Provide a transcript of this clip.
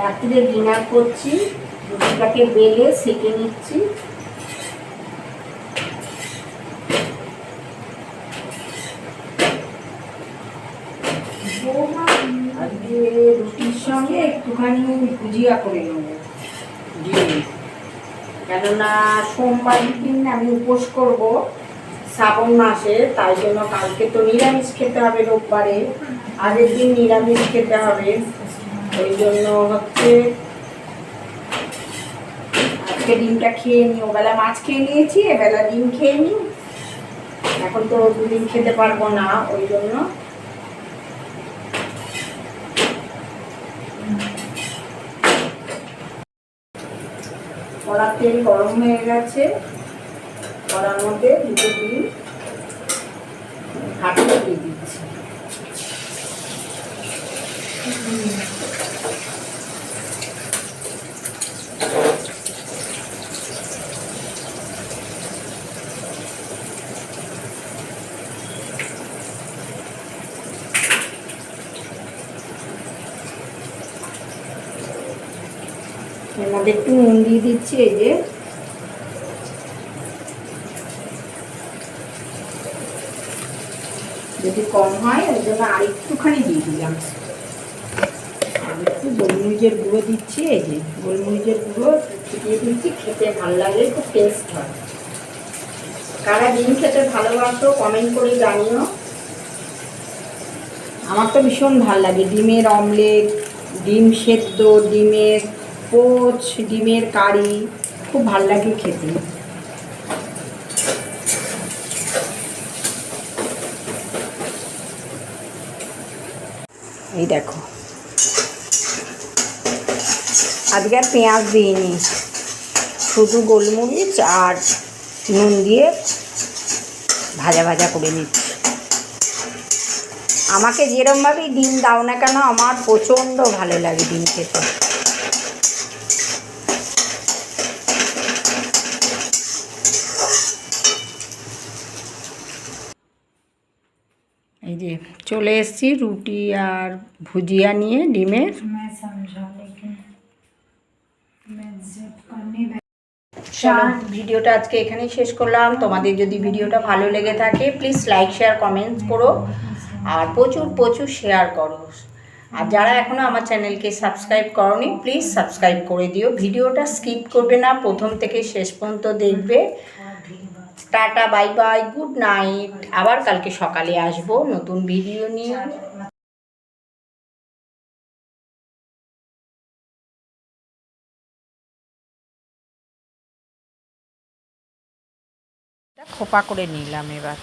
রাত্রিরে ডিনার করছি রুটিটাকে বেলে সেকে নিচ্ছি। আজকে রুটির সঙ্গে একটুখানি ভুজিয়া করে নেব। কেননা সোমবার দিন আমি উপোস করব শ্রাবণ মাসে তাই জন্য কালকে তো নিরামিষ খেতে হবে রোববারে। আগের দিন নিরামিষ খেতে হবে। ওই জন্য হচ্ছে আজকে ডিমটা খেয়ে নিই। ওবেলা মাছ খেয়ে নিয়েছি, এবেলা ডিম খেয়ে নিই। এখন তো দুদিন খেতে পারব না, ওই জন্য। কড়ার তেল গরম হয়ে গেছে। কড়ার মধ্যে দুটো ডিম ফাটিয়ে দিয়ে দিচ্ছি। এর একটু নুন দিয়ে দিচ্ছি, এই যে। যদি কম হয় ওই জন্য আর একটুখানি দিয়ে দিলাম। গোলমরিচের গুঁড়ো দিচ্ছি, এই যে গোলমরিচের গুঁড়ো ছিটিয়ে দিচ্ছি খেতে ভালো লাগে খুব টেস্ট হয়। কারা ডিম খেতে ভালোবাসো কমেন্ট করে জানিও। আমার তো ভীষণ ভালো লাগে ডিমের অমলেট, ডিম সেদ্ধ, ডিমের পোচ, ডিমের কারি, খুব ভালো লাগে খেতে। এই দেখো। আজকে আর পেঁয়াজ দিইনি। শুধু গোলমরিচ আর নুন দিয়ে ভাজা ভাজা করে নিচ্ছি। আমাকে যেরমভাবেই ডিম দাও না কেন, আমার প্রচণ্ড ভালো লাগে ডিম খেতে। এই যে চলে এসেছি রুটি আর ভুজিয়া নিয়ে ডিমের। চলো, ভিডিওটা আজকে এখানেই শেষ করলাম। তোমাদের যদি ভিডিওটা ভালো লেগে থাকে প্লিজ লাইক শেয়ার কমেন্টস করো। আর প্রচুর প্রচুর শেয়ার করো। আর যারা এখনও আমার চ্যানেলকে সাবস্ক্রাইব করনি প্লিজ সাবস্ক্রাইব করে দিও। ভিডিওটা স্কিপ করবে না, প্রথম থেকে শেষ পর্যন্ত দেখবে। Tata bye bye good night আবার কালকে সকালে আসব নতুন ভিডিও নিয়ে। খোপা করে নিলাম এবার।